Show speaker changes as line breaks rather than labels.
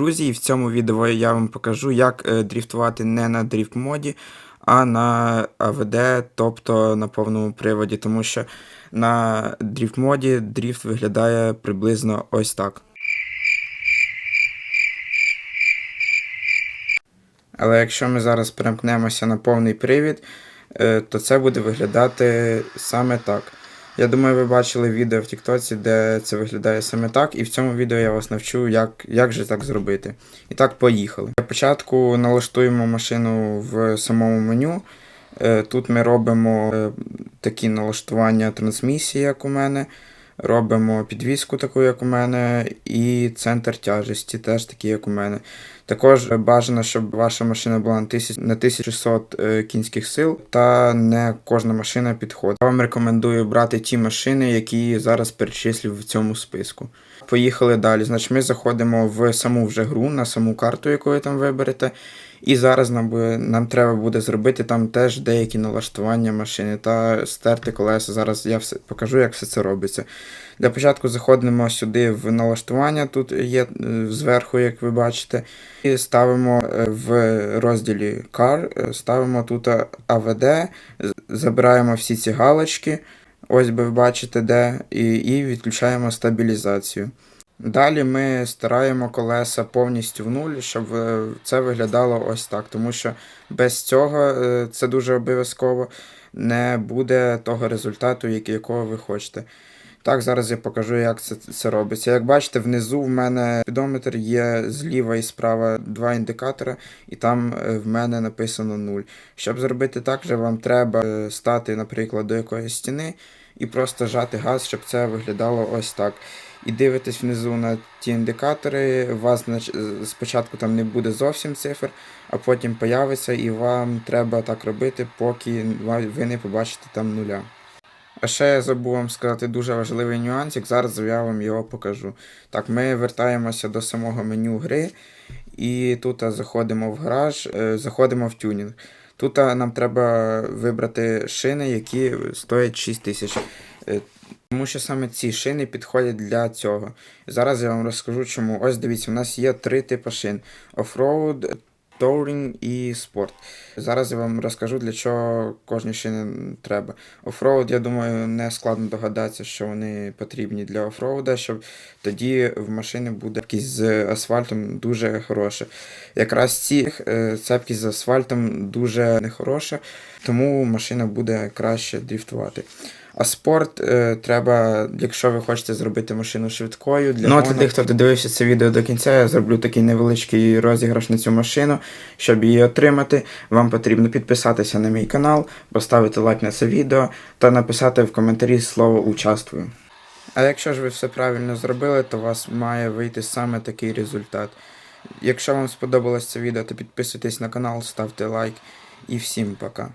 друзі, і в цьому відео я вам покажу, як е, дріфтувати не на дріфт моді, а на АВД, тобто на повному приводі, тому що на дріфт моді дріфт виглядає приблизно ось так. Але якщо ми зараз перемкнемося на повний привід, е, то це буде виглядати саме так. Я думаю, ви бачили відео в Тіктоці, де це виглядає саме так, і в цьому відео я вас навчу, як, як же так зробити. І так, поїхали. Для початку налаштуємо машину в самому меню. Е, Тут ми робимо е, такі налаштування трансмісії, як у мене. Робимо підвіску таку, як у мене, і центр тяжесті, теж такий, як у мене. Також бажано, щоб ваша машина була на 1600 е, кінських сил, та не кожна машина підходить. Я вам рекомендую брати ті машини, які зараз перечислю в цьому списку. Поїхали далі. Значить, ми заходимо в саму вже гру, на саму карту, яку ви там виберете. І зараз нам, нам треба буде зробити там теж деякі налаштування машини та стерти колеса. Зараз я все покажу, як все це робиться. Для початку заходимо сюди в налаштування, тут є е, зверху, як ви бачите, і ставимо е, в розділі Car, е, ставимо тут AVD, забираємо всі ці галочки, ось би ви бачите де, і, і відключаємо стабілізацію. Далі ми стараємо колеса повністю в нуль, щоб е, це виглядало ось так, тому що без цього е, це дуже обов'язково не буде того результату, якого ви хочете. Так, зараз я покажу, як це, це робиться. Як бачите, внизу в мене спідометр є зліва і справа два індикатори, і там е, в мене написано 0. Щоб зробити так, же вам треба е, стати, наприклад, до якоїсь стіни і просто жати газ, щоб це виглядало ось так. І дивитесь внизу на ті індикатори, у вас спочатку там не буде зовсім цифр, а потім появиться, і вам треба так робити, поки ви не побачите там нуля. А ще я забув вам сказати дуже важливий нюансик, зараз я вам його покажу. Так, ми вертаємося до самого меню гри, і тут заходимо в гараж, е, заходимо в тюнінг. Тут нам треба вибрати шини, які стоять 6 тисяч. Е, Тому що саме ці шини підходять для цього. Зараз я вам розкажу чому. Ось дивіться, у нас є три типи шин: офроуд, Touring і спорт. Зараз я вам розкажу, для чого кожні шини треба. Офроуд, я думаю, не складно догадатися, що вони потрібні для офроуда, щоб тоді в машини буде цепкість з асфальтом дуже хороша. Якраз ці е, цепкість з асфальтом дуже нехороша, тому машина буде краще дріфтувати. А спорт е, треба, якщо ви хочете зробити машину швидкою. Для ну, а для тих, хто додивився це відео до кінця, я зроблю такий невеличкий розіграш на цю машину. Щоб її отримати, вам потрібно підписатися на мій канал, поставити лайк на це відео та написати в коментарі слово участвую. А якщо ж ви все правильно зробили, то у вас має вийти саме такий результат. Якщо вам сподобалось це відео, то підписуйтесь на канал, ставте лайк і всім пока.